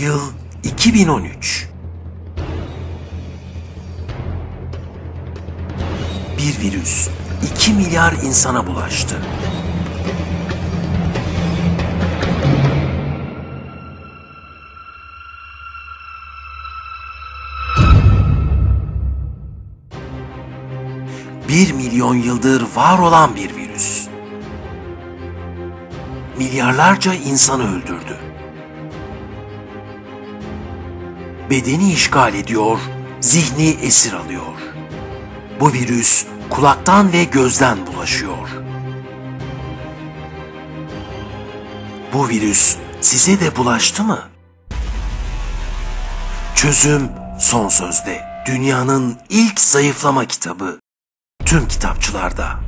Yıl 2013. Bir virüs 2 milyar insana bulaştı. Bir milyon yıldır var olan bir virüs. Milyarlarca insanı öldürdü. Bedeni işgal ediyor, zihni esir alıyor. Bu virüs kulaktan ve gözden bulaşıyor. Bu virüs size de bulaştı mı? Çözüm son sözde. Dünyanın ilk zayıflama kitabı. Tüm kitapçılarda.